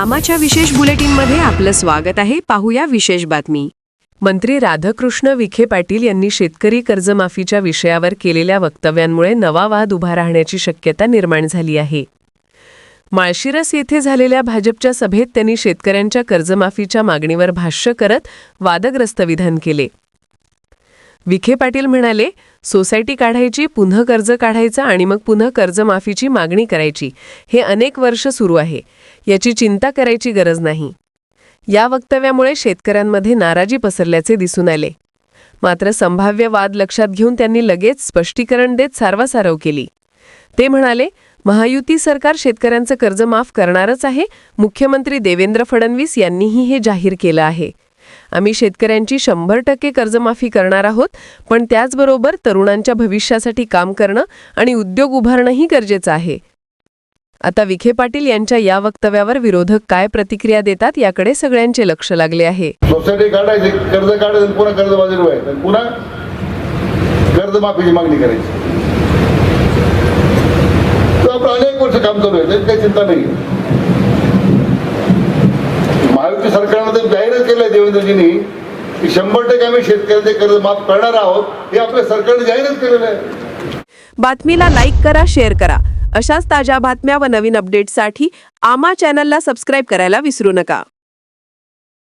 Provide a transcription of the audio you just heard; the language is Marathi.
आमाच्या विशेष बुलेटिनमध्ये आपलं स्वागत आहे. पाहूया विशेष बातमी. मंत्री राधाकृष्ण विखे पाटील यांनी शेतकरी कर्जमाफीच्या विषयावर केलेल्या वक्तव्यांमुळे नवा वाद उभा राहण्याची शक्यता निर्माण झाली आहे. माळशिरस येथे झालेल्या भाजपच्या सभेत त्यांनी शेतकऱ्यांच्या कर्जमाफीच्या मागणीवर भाष्य करत वादग्रस्त विधान केले. विखे पाटील म्हणाले सोसायटी काढायची पुन्हा कर्ज काढायचं आणि मग पुन्हा कर्जमाफीची मागणी करायची. हे अनेक वर्ष सुरू आहे. याची चिंता करायची गरज नाही. या वक्तव्यामुळे शेतकऱ्यांमध्ये नाराजी पसरल्याचे दिसून आले. मात्र संभाव्य वाद लक्षात घेऊन त्यांनी लगेच स्पष्टीकरण देत सारवासारव केली. ते म्हणाले महायुती सरकार शेतकऱ्यांचं कर्ज माफ करणारच आहे. मुख्यमंत्री देवेंद्र फडणवीस यांनीही हे जाहीर केलं आहे. आम्ही शेतकऱ्यांची शंभर टक्के कर्जमाफी करणार आहोत पण त्याचबरोबर तरुणांच्या भविष्यासाठी काम करणं आणि उद्योग उभारणंही गरजेचं आहे. आता विखे पाटील यांच्या या वक्तव्यावर विरोधक काय प्रतिक्रिया देतात याकडे सगळ्यांचे लक्ष लागले आहे. सोसायटी काढायची कर्ज काढायचं आणि पुन्हा कर्जबाजारी व्हायचं. आणि पुन्हा कर्जमाफीची मागणी करायची. आपलं अनेक वर्ष काम चालू आहे त्याची काही चिंता नाही. महायुती सरकारनं तर केलं आहे देवेंद्रजींनी की शंभर टक्के आम्ही शेतकऱ्यांचे कर्ज माफ करणार आहोत हे आपल्या सरकारने जाहीरच केलेलं आहे. बातमीला लाईक करा शेअर करा. अशाच ताज्या बातम्या व नवीन अपडेट्ससाठी आमा चॅनलला सबस्क्राईब करायला विसरू नका.